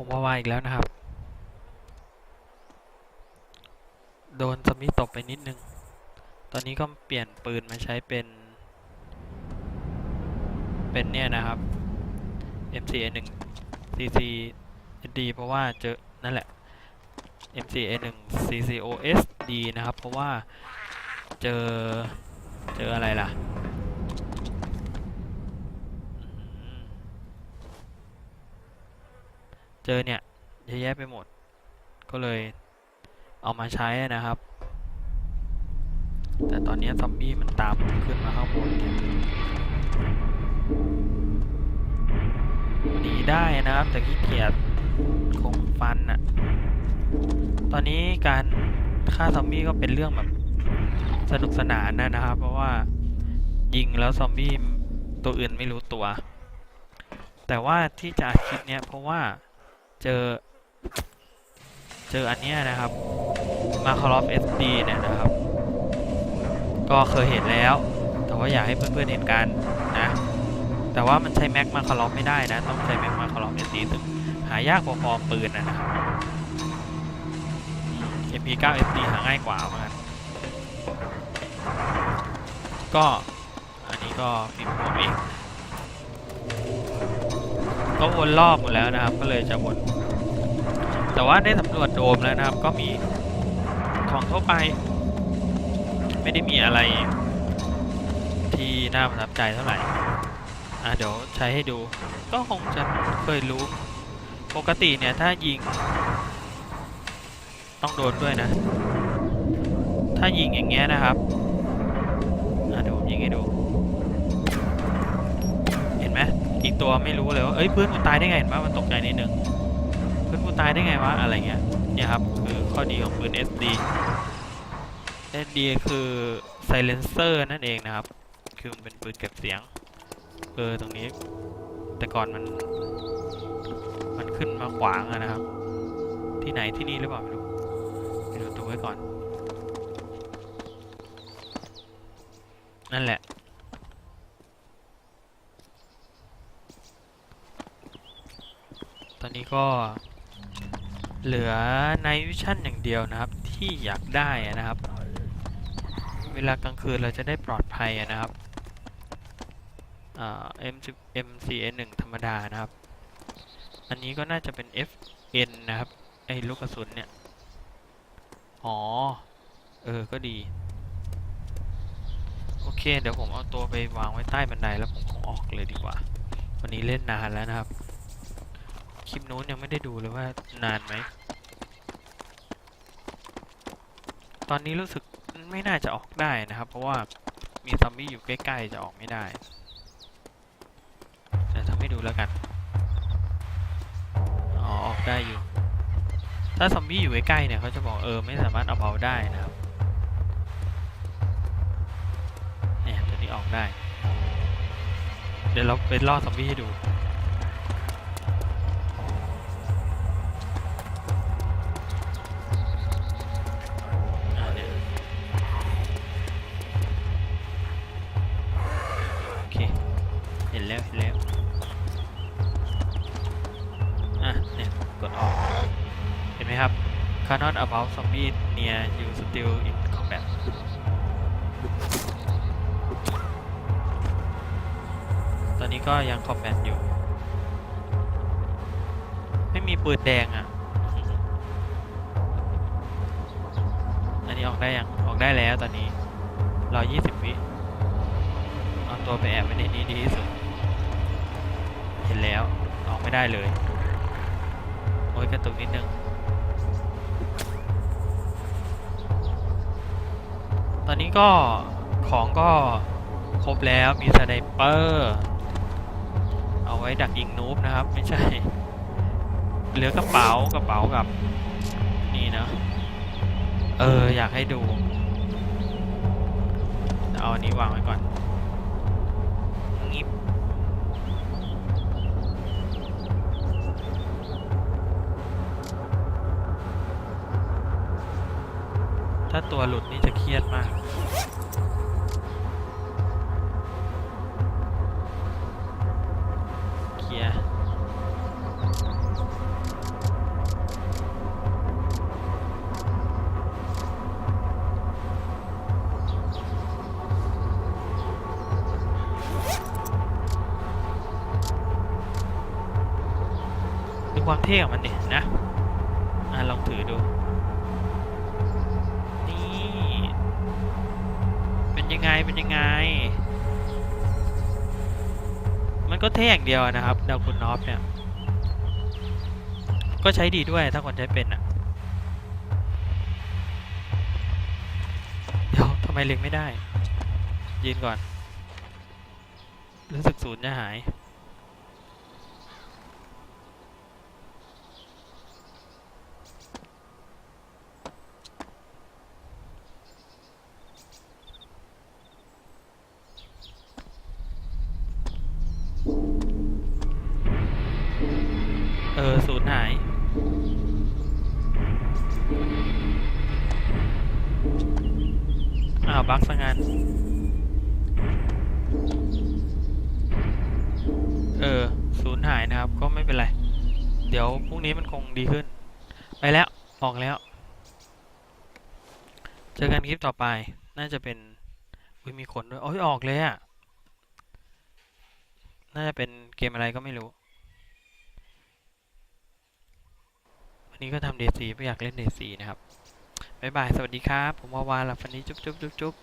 ผมว่าว่าอีกแล้วนะครับ โดนสมิธตบไปนิดนึง ตอนนี้ก็เปลี่ยนปืนมาใช้เป็น เป็นเนี่ยนะครับ MCA1 CC D เพราะว่าเจอ นั่นแหละ MCA1 CCOSD นะครับ เพราะว่าเจอ เจออะไรล่ะอืม เจอเนี่ยเยอะแยะไปหมด ก็เลยเอามาใช้นะครับ แต่ตอนนี้ซอมบี้มันตามขึ้นมาข้างบนหนีได้นะครับ แต่ขี้เกียจคงฟันอะ่ะตอนนี้การฆ่าซอมบี้ก็เป็นเรื่องแบบสนุกสนานนะนะครับ เพราะว่ายิงแล้วซอมบี้ตัวอื่นไม่รู้ตัว แต่ว่าที่จะอัดคลิปเนี้ยเพราะว่า เจอ เจออันเนี้ยนะครับมาคารอฟ SD เนี่ยนะครับ ก็เคยเห็นแล้ว แต่ว่าอยากให้เพื่อนๆเห็นกันนะ แต่ว่ามันใช้แม็กมาคารอฟไม่ได้นะ ต้องใช้แม็กมาคารอฟ SD ซึ่งหายากพอๆปืนนะนะครับ MP9 SD หาง่ายกว่าเหมือนกันก็อันนี้ก็พิมพ์ผมเอง ก็วนรอบหมดแล้วนะครับ ก็เลยจะวน แต่ว่าได้สำรวจโดมแล้วนะครับ ก็มีของทั่วไป ไม่ได้มีอะไร ที่น่าประทับใจเท่าไหร่ อะเดี๋ยวใช้ให้ดู ก็คงจะเคยรู้ ปกติเนี่ยถ้ายิง ต้องโดนด้วยนะ ถ้ายิงอย่างเงี้ยนะครับ อะเดี๋ยวผมยิงให้ดู กตัวไม่รู้เลยว่าเอ้ยเพื่อนกูตายได้ไงเห็นปะมันตกใจนิดนึงเพื่อนกูตายได้ไงวะอะไรเงี้ยเนี่ยครับคือข้อดีของปืน SD SD คือ silencer นั่นเองนะครับ คือมันเป็นปืนเก็บเสียง เออตรงนี้ แต่ก่อนมัน มันขึ้นมาขวางอะนะครับ ที่ไหนที่นี่หรือเปล่าไม่รู้ไปดูตัวไว้ก่อน นั่นแหละ ตอนนี้ก็เหลือในวิชั่นอย่างเดียวนะครับที่อยากได้นะครับ เวลากลางคืนเราจะได้ปลอดภัยนะครับเอ่า M10 MCN1 ธรรมดานะครับ อันนี้ก็น่าจะเป็น FN นะครับ ไอ้ลูกกระสุนเนี่ย อ๋อ เออ ก็ดี โอเค เดี๋ยวผมเอาตัวไปวางไว้ใต้บันไดแล้วผมคงออกเลยดีกว่า วันนี้เล่นนานแล้วนะครับ คลิปนู้นยังไม่ได้ดูเลยว่านานไหม ตอนนี้รู้สึกไม่น่าจะออกได้นะครับ เพราะว่ามีซอมบี้อยู่ใกล้ๆจะออกไม่ได้ แต่ทำให้ดูแล้วกัน อ๋อ ออกได้อยู่ ถ้าซอมบี้อยู่ใกล้ๆเนี่ยเขาจะบอกเออไม่สามารถเอาเอาได้นะครับ เนี่ยตัวนี้ออกได้ เดี๋ยวเราไปล่อซอมบี้ให้ดู ครับ cannot about zombie near you still in combat ตอนนี้ก็ยังคอมแบทอยู่ ไม่มีปืนแดงอะ อันนี้ออกได้ยัง ออกได้แล้วตอนนี้รอ20วิเอาตัวไปแอบไว้ในนี้ดีที่สุด เห็นแล้ว ออกไม่ได้เลย โอ้ยกระตุกนิดนึง ตอนนี้ก็ของก็ครบแล้วมีสไนเปอร์เอาไว้ดักยิงนูบนะครับ ไม่ใช่ เหลือกระเป๋ากระเป๋ากับ นี่นะ เออ อยากให้ดู เอาอันนี้วางไว้ก่อน ถ้าตัวหลุดนี่จะเครียดมาก เคลียร์ดูความเท่ของมันดินะ อะ ลองถือดู ไงเป็นยังไง มันก็เท่อย่างเดียวนะครับดาวคุณนอฟเนี่ย ก็ใช้ดีด้วยถ้าคนใช้เป็นอะ เดี๋ยวทำไมเล็งไม่ได้ ยืนก่อน รู้สึกศูนย์จะหาย บั๊กซะงั้น เออศูนย์หายนะครับ ก็ไม่เป็นไร เดี๋ยวพรุ่งนี้มันคงดีขึ้น ไปแล้ว ออกแล้ว เจอกันคลิปต่อไป น่าจะเป็นอุ้ยมีคนด้วยโอ้ยออกเลยอะน่าจะเป็นเกมอะไรก็ไม่รู้ วันนี้ก็ทำเดซีไม่อยากเล่นเดซีนะครับ บ๊ายบาย สวัสดีครับ ผมวาวาหลับฝันนี้จุ๊บจุ๊บจุ๊บจุ๊บ